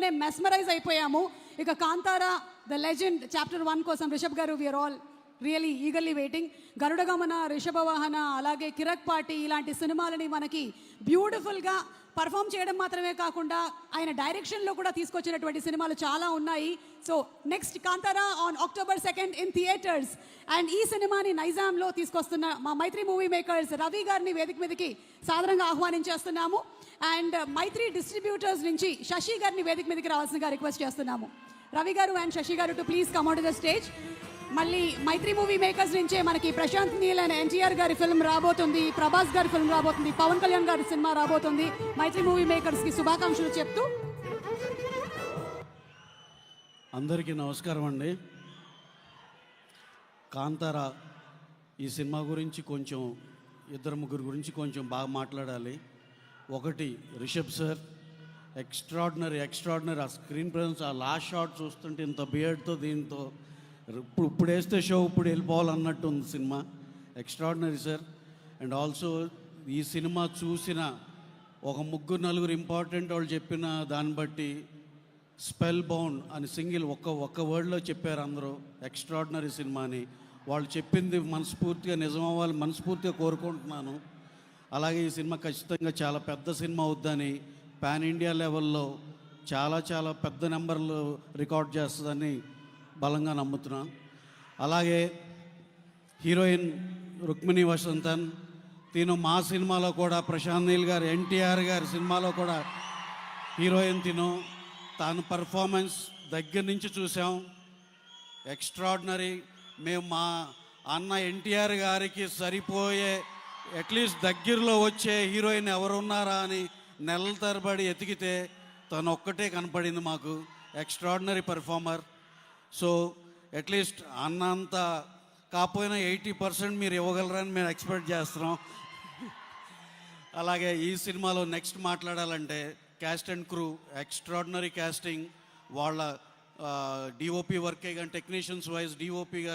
చూడడంతోనే mesmerize అయిపోయాము. ఇక Kantara the legend chapter one కోసం రిషబ్ గారు we are all really eagerly waiting Garudagamana Vrishabhavahana అలాగే కిరక్ పార్టీ ఇలాంటి సినిమాలని మనకి బ్యూటిఫుల్గా పర్ఫామ్ చేయడం మాత్రమే కాకుండా ఆయన డైరెక్షన్లో కూడా తీసుకొచ్చినటువంటి సినిమాలు చాలా ఉన్నాయి. So next Kantara on October second in theaters and ఈ సినిమాని నైజాంలో తీసుకొస్తున్న మా మైత్రి మూవీ మేకర్స్ రవి గారిని వేదిక మీదకి సాధారణంగా ఆహ్వానించేస్తున్నాము. అండ్ మైత్రి డిస్ట్రిబ్యూటర్స్ నుంచి శశి గారిని వేదిక మీదకి రావాల్సిందిగా రిక్వెస్ట్ చేస్తున్నాము. రవి గారు అండ్ శశి గారు to please come out the stage మళ్ళీ మైత్రి మూవీ మేకర్స్ నుంచే మనకి ప్రశాంత్ నీల్ అండ్ ఎన్టీఆర్ గారి ఫిల్మ్ రాబోతుంది ప్రభాస్ గారి ఫిల్మ్ రాబోతుంది పవన్ కళ్యాణ్ గారి సినిమా రాబోతుంది. మైత్రి మూవీ మేకర్స్కి శుభాకాంక్షలు చెప్తూ. అందరికీ నమస్కారం అండి. కాంతారా ఈ సినిమా గురించి కొంచెం ఇద్దరు ముగ్గురు గురించి కొంచెం బాగా మాట్లాడాలి. ఒకటి రిషబ్ సార్ ఎక్స్ట్రాడినరీ ఎక్స్ట్రాడినరీ ఆ స్క్రీన్ ప్రజెన్స్ ఆ లాస్ట్ షాట్ చూస్తుంటే ఇంత బియర్డ్తో దీంతో ఇప్పుడు ఇప్పుడు వేస్తే షో ఇప్పుడు వెళ్ళిపోవాలన్నట్టు ఉంది cinema. Extraordinary sir and also ఈ సినిమా చూసిన ఒక ముగ్గురు నలుగురు ఇంపార్టెంట్ వాళ్ళు చెప్పిన దాన్ని బట్టి స్పెల్ బౌండ్ అని సింగిల్ ఒక్క ఒక్క వర్డ్లో చెప్పారు అందరూ. ఎక్స్ట్రాడినరీ సినిమా అని వాళ్ళు చెప్పింది మనస్ఫూర్తిగా నిజం అవ్వాలి మనస్ఫూర్తిగా కోరుకుంటున్నాను. అలాగే ఈ సినిమా ఖచ్చితంగా చాలా పెద్ద సినిమా అవుద్దని పాన్ ఇండియా లెవెల్లో చాలా చాలా పెద్ద నెంబర్లు రికార్డ్ చేస్తుందని బలంగా నమ్ముతున్నాను అలాగే హీరోయిన్ రుక్మిణి వసంతన్ తిను మా సినిమాలో కూడా ప్రశాంత్ నీల్ గారు ఎన్టీఆర్ గారి సినిమాలో కూడా హీరోయిన్ తిను. తాను పర్ఫార్మెన్స్ దగ్గర నుంచి చూసాం. ఎక్స్ట్రాడినరీ మేము మా అన్న ఎన్టీఆర్ గారికి సరిపోయే అట్లీస్ట్ దగ్గరలో వచ్చే హీరోయిన్ ఎవరున్నారా అని నెలల తరబడి ఎతికితే తను ఒక్కటే కనపడింది మాకు. ఎక్స్ట్రాడినరీ పర్ఫార్మర్ సో అట్లీస్ట్ అన్నంత కాకపోయినా ఎయిటీ పర్సెంట్ మీరు ఇవ్వగలరని మేము ఎక్స్పెక్ట్ చేస్తున్నాం. అలాగే ఈ సినిమాలో నెక్స్ట్ మాట్లాడాలంటే cast and crew extraordinary casting వాళ్ళ డిఓపి వర్కే కానీ టెక్నీషియన్స్ వైజ్ డిఓపి గారు